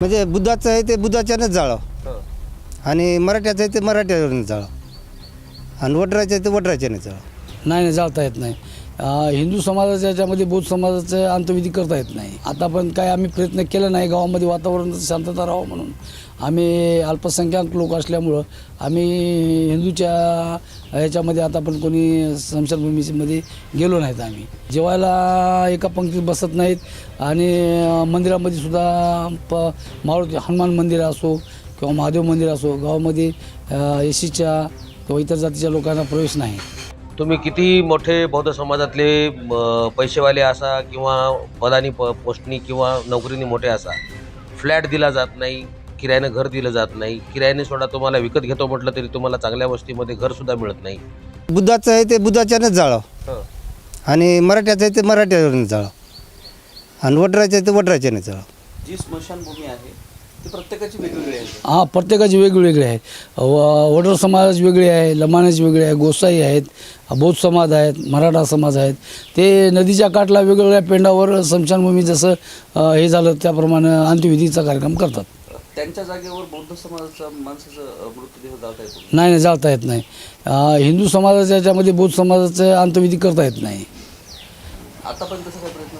म्हणजे बुद्धाचं आहे ते बुद्धाच्यानंच जाळं आणि मराठ्याचं आहे ते मराठ्यावरनं जाळं आणि वडराचं आहे ते वडराच्याने जाळं नाही नाही जाळता येत नाही. हिंदू समाजाच्या याच्यामध्ये बौद्ध समाजाचं अंतविधी करता येत नाही. आता पण काय आम्ही प्रयत्न केला नाही गावामध्ये वातावरण शांतता राहावं म्हणून. आम्ही अल्पसंख्याक लोक असल्यामुळं आम्ही हिंदूच्या ह्याच्यामध्ये आता पण कोणी संशयभूमीमध्ये गेलो नाहीत आम्ही. जेवायला एका पंक्तीत बसत नाहीत आणि मंदिरामध्ये सुद्धा प मारुती हनुमान मंदिर असो किंवा महादेव मंदिर असो गावामध्ये एस सीच्या किंवा इतर जातीच्या लोकांना प्रवेश नाही. तुम्ही किती मोठे बौद्ध समाजातले पैसेवाले असा किंवा पदानी प पोस्टनी किंवा नोकरीनी मोठे असा? फ्लॅट दिला जात नाही किरायानं घर दिलं जात नाही किरायाने सोडा तुम्हाला विकत घेतो म्हटलं तरी तुम्हाला चांगल्या वस्तीमध्ये घरसुद्धा मिळत नाही. बुद्धाचं आहे ते बुद्धाच्यानंच जाळं. हं. आणि मराठ्याचं आहे ते मराठ्यावरनं जाळं. आणि वडराचं आहे ते वडराच्याने जाळं. जी स्मशानभूमी आहे प्रत्येकाची वेगवेगळी आहे हा प्रत्येकाची वेगवेगळे आहे. व वडर समाज वेगळे आहे लमाणेच वेगळे आहे गोसाई आहेत बौद्ध समाज आहेत मराठा समाज आहेत. ते नदीच्या काठला वेगवेगळ्या पेंडावर स्मशानभूमी जसं अ, हे झालं त्याप्रमाणे अंत्यविधीचा कार्यक्रम करतात. त्यांच्या जागेवर बौद्ध समाजाचा माणसाचा अ, मृतदेह जाता नाही नाही जाळता येत नाही. अ, हिंदू समाजाच्या याच्यामध्ये बौद्ध समाजाचं अंत्यविधी करता येत नाही. आता पण तसं काही प्रयत्न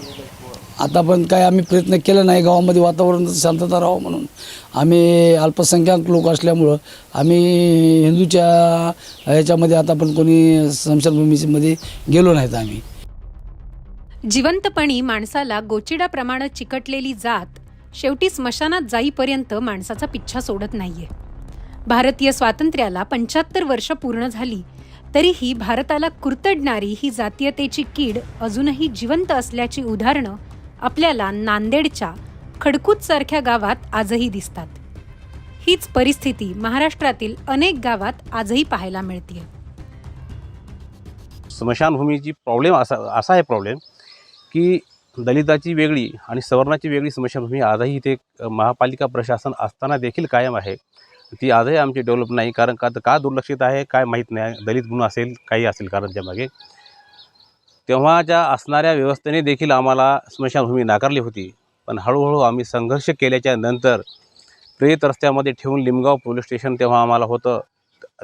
आता पण काय आम्ही प्रयत्न केला नाही गावामध्ये वातावरण शांतता राहावं म्हणून. आम्ही अल्पसंख्याक लोक असल्यामुळं आम्ही हिंदूच्या ह्याच्यामध्ये आता पण कोणी स्मशानभूमीमध्ये गेलो नाहीत आम्ही. जिवंतपणी माणसाला गोचिडाप्रमाणे चिकटलेली जात शेवटी स्मशानात जाईपर्यंत माणसाचा पिच्छा सोडत नाहीये. भारतीय स्वातंत्र्याला पंच्याहत्तर वर्ष पूर्ण झाली तरीही भारताला कुरतडणारी ही जातीयतेची कीड अजूनही जिवंत असल्याची उदाहरणं आपल्याला नांदेडच्या खडकूत सारख्या गावात आजही दिसतात. हीच परिस्थिती महाराष्ट्रातील अनेक गावात आजही पाहायला मिळते स्मशानभूमीची प्रॉब्लेम असा असा आहे प्रॉब्लेम की दलिताची वेगळी आणि सवर्णाची वेगळी स्मशानभूमी आजही इथे महापालिका प्रशासन असताना देखील कायम आहे. ती आजही आमची डेव्हलप नाही कारण का का दुर्लक्षित आहे काय माहीत नाही. दलित म्हणून असेल काही असेल कारण त्यामागे. तेव्हाच्या असणाऱ्या व्यवस्थेने देखील आम्हाला स्मशानभूमी नाकारली होती पण हळूहळू आम्ही संघर्ष केल्याच्यानंतर प्रेत रस्त्यामध्ये ठेवून लिमगाव पोलीस स्टेशन तेव्हा आम्हाला होतं.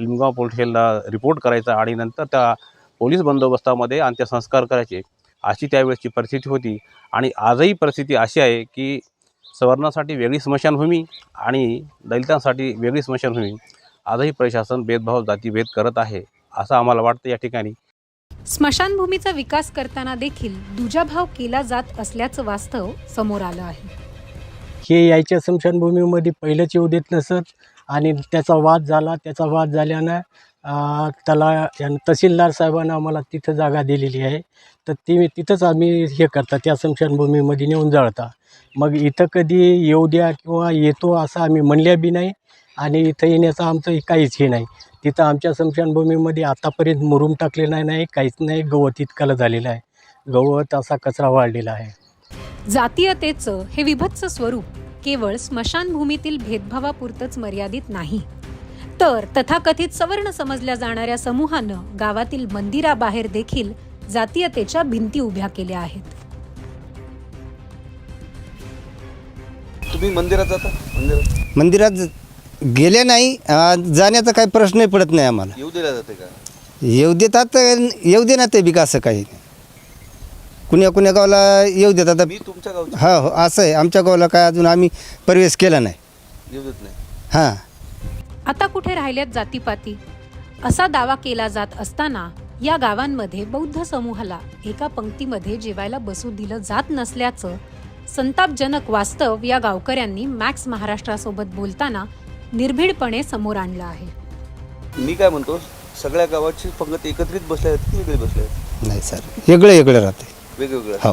लिमगाव पोलीस स्टेशनला रिपोर्ट करायचा आणि नंतर त्या पोलीस बंदोबस्तामध्ये अंत्यसंस्कार करायचे अशी त्यावेळेसची परिस्थिती होती. आणि आजही परिस्थिती अशी आहे की सवर्णासाठी वेगळी स्मशानभूमी आणि दलितांसाठी वेगळी स्मशानभूमी. आजही प्रशासन भेदभाव जातीभेद करत आहे असं आम्हाला वाटतं या ठिकाणी. स्मशानभूमीचा विकास करताना देखील दुजाभाव केला जात असल्याचं वास्तव समोर आलं आहे. हे यायच्या स्मशानभूमीमध्ये पहिलंच येऊ देत नसत आणि त्याचा वाद झाला त्याचा वाद झाल्यानं त्याला यानं तहसीलदार साहेबांना आम्हाला तिथं जागा दिलेली आहे. तर ती तिथंच आम्ही हे करता त्या स्मशानभूमीमध्ये नेऊन जाळता. मग इथं कधी येऊ द्या किंवा येतो असं आम्ही म्हणल्या बी नाही आणि इथं येण्याचं आमचं काहीच हे नाही. तिथं आमच्या स्मशानभूमीमध्ये आतापर्यंत मुरुम टाकलेला नाही काहीच नाही गवत इतकाला झालेलं आहे. गवत असा कचरा वाढलेला आहे. जातीयतेचं हे विभत्स स्वरूप केवळ स्मशानभूमीतील भेदभावापुरतंच मर्यादित नाही. तर तथाकथित सवर्ण समजल्या जाणाऱ्या समूहानं गावातील मंदिराबाहेर देखील जातीयतेच्या भिंती उभ्या केल्या आहेत. तुम्ही मंदिरात जाता? मंदिरात मंदिरात गेले नाही अं, जाण्याचा काही प्रश्नही पडत नाही आम्हाला. येऊ दिल्या जाते का? येऊ देतात येऊ दे ना ते बी असं काही कुण्या कुण्या गावाला येऊ देतात मी तुमच्या गावची. हा हो असं आहे. आमच्या गावाला काय अजून आम्ही प्रवेश केला नाही. येऊ देत नाही. हां. आता कुठे राहिल्यात जातीपाती? असा दावा केला जात असताना या गावांमध्ये बौद्ध समूहाला एका पंक्तीमध्ये जेवायला बसू दिलं जात नसल्याचं संतापजनक वास्तव या गावकऱ्यांनी मॅक्स महाराष्ट्रासोबत बोलताना निर्भीडपणे समोर आणलं आहे. मी काय म्हणतो सगळ्या गावाची पंगत एकत्रित बसल्या आहेत की वेगळे बसले आहेत? नाही सर वेगळं वेगळं राहते. वेगवेगळे. हो.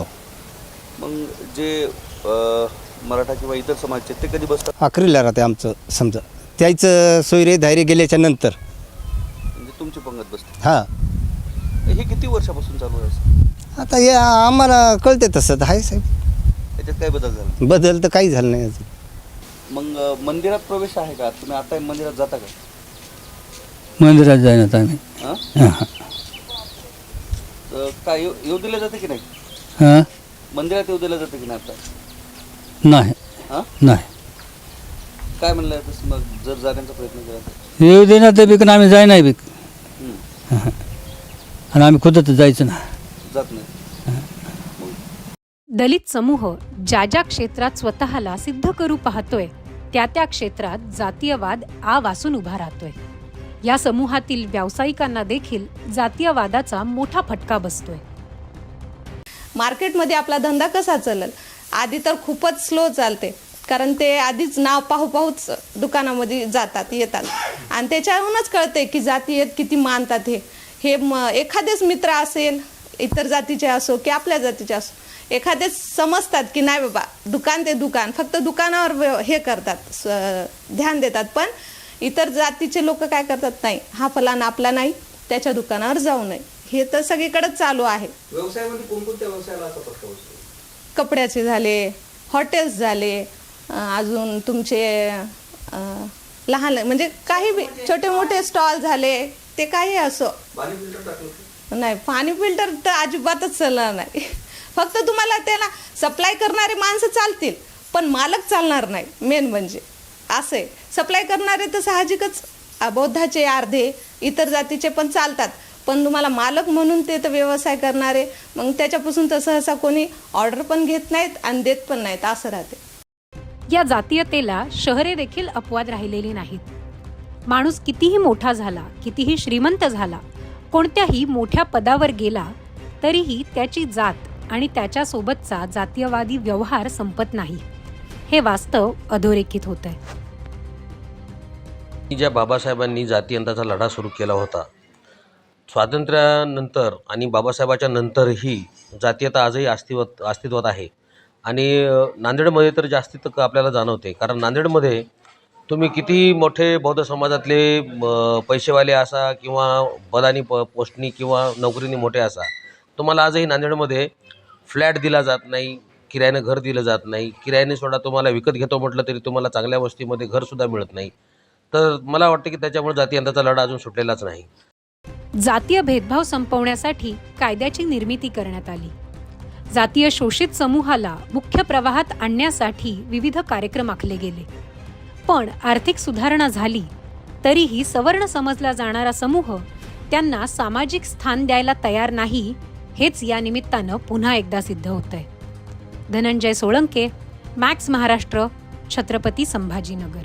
मग जे अ, मराठा किंवा इतर समाजचे ते कधी बसतात? अकरीला राहते आमचं समजा. त्याचं सोयरे धायरे गेल्याच्यानंतर. म्हणजे तुमची पंगत बसते. हां. हे किती वर्षापासून चालू आहे? असं? आता हे आम्हाला कळते तसं आहे साहेब. याच्यात काय बदल झाला? बदल तर काही झालं नाही अजून. मग मंदिरात प्रवेश आहे का? तुम्ही आता मंदिरात जाता का? मंदिरात जाण्यात आम्ही. हां? हां. तर काय येऊ येऊ दिलं जाते की नाही? हां? मंदिरात येऊ दिलं जाते की नाही आता? नाही. हां? नाही. काय म्हणलं तसं मग जर जाण्याचा प्रयत्न केला तर? येऊ दे ना ते बिकन आम्ही जाय नाही बिक हम्म. आणि आम्ही खुदच जायचं ना. जात नाही. दलित समूह ज्या ज्या क्षेत्रात स्वतःला सिद्ध करू पाहतोय त्या त्या क्षेत्रात जातीयवाद आ वासून उभा राहतोय. या समूहातील व्यावसायिकांना देखील जातीयवादाचा मोठा फटका बसतोय. मार्केटमध्ये आपला धंदा कसा चालेल? आधी तर खूपच स्लो चालते कारण ते आधीच नाव पाहू पाहूच दुकानामध्ये जातात येतात. आणि त्याच्याहूनच कळते की जातीयत किती मानतात हे. हे म एखादेच मित्र असेल इतर जातीचे असो की आपल्या जातीचे असो. एखादेच समजतात की नाही बाबा दुकान ते दुकान फक्त दुकानावर व्य- हे करतात स- ध्यान देतात. पण इतर जातीचे लोक काय करतात नाही हा फलाना आपला नाही त्याच्या दुकानावर जाऊ नये. हे तर सगळीकडेच चालू आहे. व्यवसायामध्ये कोणकोणत्या व्यवसायाला कपड्याचे झाले हॉटेल्स झाले अजून तुमचे लहान म्हणजे काही छोटे मोठे स्टॉल झाले ते काही असो. नाही पाणी फिल्टर तर अजिबातच चालणार नाही. फक्त तुम्हाला त्याला सप्लाय करणारे माणसं चालतील पण मालक चालणार नाही मेन म्हणजे. असं आहे सप्लाय करणारे तर साहजिकच बौद्धाचे अर्धे इतर जातीचे पण चालतात. पण तुम्हाला मालक म्हणून ते तर व्यवसाय करणारे मग त्याच्यापासून तर सहसा कोणी ऑर्डर पण घेत नाहीत आणि देत पण नाहीत असं राहते. या जातीयतेला शहरे देखील अपवाद राहिलेली नाहीत. माणूस कितीही मोठा झाला कितीही श्रीमंत झाला कोणत्याही मोठ्या पदावर गेला तरीही त्याची जात आणि त्याच्यासोबतचा जातीयवादी व्यवहार संपत नाही. हे वास्तव अधोरेखित होत आहे ज्या बाबासाहेबांनी जातीयंताचा लढा सुरू केला होता स्वातंत्र्यानंतर आणि बाबासाहेबाच्या नंतरही जातीयता आजही अस्तित्वात अस्तित्वात आहे. आणि नांदेडमध्ये तर जास्तीत क- आपल्याला जाणवते कारण नांदेडमध्ये तुम्ही किती मोठे बौद्ध समाजातले पैसेवाले असा किंवा पदानी प पोस्टनी किंवा नोकरीनी मोठे असा? तुम्हाला आजही नांदेडमध्ये फ्लॅट दिला जात नाही किरायानं घर दिलं जात नाही किरायाने सोडा तुम्हाला विकत घेतो म्हटलं तरी तुम्हाला चांगल्या वस्तीमध्ये घरसुद्धा मिळत नाही. तर मला वाटतं की त्याच्यामुळे जातीयंताचा लढा अजून सुटलेलाच नाही. जातीय भेदभाव संपवण्यासाठी कायद्याची निर्मिती करण्यात आली. जातीय शोषित समूहाला मुख्य प्रवाहात आणण्यासाठी विविध कार्यक्रम आखले गेले. पण आर्थिक सुधारणा झाली तरीही सवर्ण समजला जाणारा समूह त्यांना सामाजिक स्थान द्यायला तयार नाही हेच या निमित्तानं पुन्हा एकदा सिद्ध होतंय. धनंजय सोळंके मॅक्स महाराष्ट्र छत्रपती संभाजीनगर.